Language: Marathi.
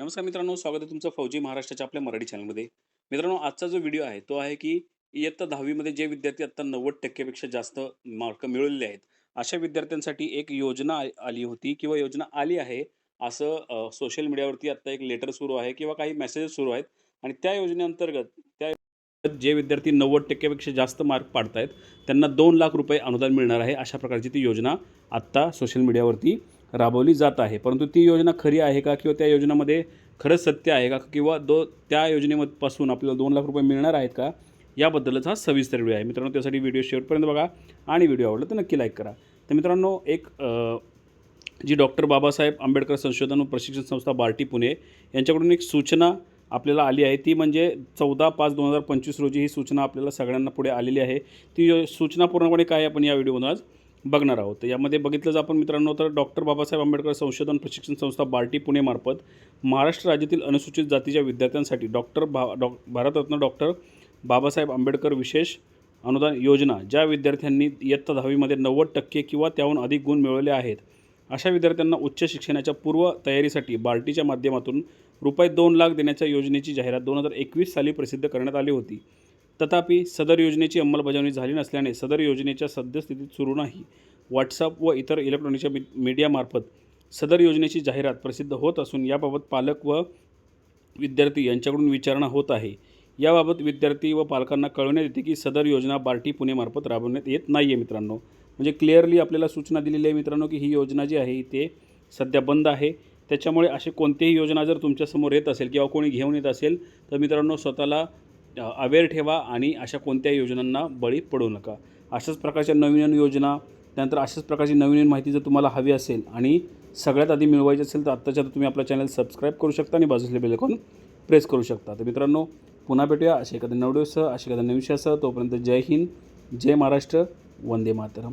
नमस्कार मित्रांनो स्वागत आहे तुमचं फौजी महाराष्ट्राच्या आपल्या मराठी चॅनलमध्ये. मित्रांनो आजचा जो व्हिडिओ आहे तो आहे की इयत्ता दहावीमध्ये जे विद्यार्थी आत्ता नव्वद टक्केपेक्षा जास्त मार्क मिळवलेले आहेत अशा विद्यार्थ्यांसाठी एक योजना आली होती किंवा योजना आली आहे असं सोशल मीडियावरती आत्ता एक लेटर सुरू आहे किंवा काही मेसेजेस सुरू आहेत आणि त्या योजनेअंतर्गत त्या जे विद्यार्थी नव्वद टक्क्यापेक्षा जास्त मार्क पाडत आहेत त्यांना दोन लाख रुपये अनुदान मिळणार आहे अशा प्रकारची ती योजना आत्ता सोशल मीडियावरती राबवली जात आहे. परंतु ती योजना खरी आहे का किंवा त्या योजनेमध्ये खरंच सत्य आहे का किंवा दो त्या योजनेपासून आपल्याला दोन लाख रुपये मिळणार आहेत का? याबद्दलच हा सविस्तर व्हिडिओ आहे. मित्रांनो त्यासाठी व्हिडिओ शेवटपर्यंत बघा आणि व्हिडिओ आवडला तर नक्की लाईक करा. तर मित्रांनो एक जी डॉक्टर बाबासाहेब आंबेडकर संशोधन व प्रशिक्षण संस्था बार्टी पुणे यांच्याकडून एक सूचना आपल्याला आली आहे. ती म्हणजे चौदा पाच दोन हजार पंचवीस रोजी ही सूचना आपल्याला सगळ्यांना पुढे आलेली आहे. ती यो- सूचना पूर्णपणे काय आहे? आपण या व्हिडिओमधून आज बघणार आहोत. तर यामध्ये बघितलं आपण मित्रांनो तर डॉक्टर बाबासाहेब आंबेडकर संशोधन प्रशिक्षण संस्था बार्टी पुणेमार्फत महाराष्ट्र राज्यातील अनुसूचित जातीच्या विद्यार्थ्यांसाठी डॉक्टर भा डॉ भारतरत्न डॉक्टर बाबासाहेब आंबेडकर विशेष अनुदान योजना ज्या विद्यार्थ्यांनी इयत्ता दहावीमध्ये नव्वद टक्के किंवा त्याहून अधिक गुण मिळवले आहेत अशा विद्यार्थ्यांना उच्च शिक्षणाच्या पूर्व तयारीसाठी बार्टीच्या माध्यमातून रुपये दोन लाख देण्याच्या योजनेची जाहिरात दोन हजार एकवीस साली प्रसिद्ध करण्यात आली होती. तथापि सदर योजनेची अंमलबजावणी झाली नसल्याने सदर योजनेच्या सद्यस्थितीत सुरू नाही. व्हॉट्सअप व इतर इलेक्ट्रॉनिकच्या मी मीडियामार्फत सदर योजनेची जाहिरात प्रसिद्ध होत असून याबाबत पालक व विद्यार्थी यांच्याकडून विचारणा होत आहे. याबाबत विद्यार्थी व पालकांना कळवण्यात येते की सदर योजना बार्टी पुणेमार्फत राबवण्यात येत नाही आहे मित्रांनो. म्हणजे क्लिअरली आपल्याला सूचना दिलेली आहे मित्रांनो की ही योजना जी आहे ते सध्या बंद आहे. त्याच्यामुळे अशी कोणतीही योजना जर तुमच्यासमोर येत असेल किंवा कोणी घेऊन येत असेल तर मित्रांनो स्वतःला अवेअर ठेवा आणि अशा कोणत्याही योजनांना बळी पडू नका. अशाच प्रकारच्या नवीन नवीन योजना त्यानंतर अशाच प्रकारची नवीन नवीन माहिती जर तुम्हाला हवी असेल आणि सगळ्यात आधी मिळवायची असेल तर आत्ताच्या तुम्ही आपला चॅनल सबस्क्राईब करू शकता आणि बाजूसले बेलकॉन प्रेस करू शकता. तर मित्रांनो पुन्हा भेटूया अशा एखाद्या नवडिओसह अशा एखाद्या नवीन तोपर्यंत जय हिंद जय महाराष्ट्र वंदे मातरम.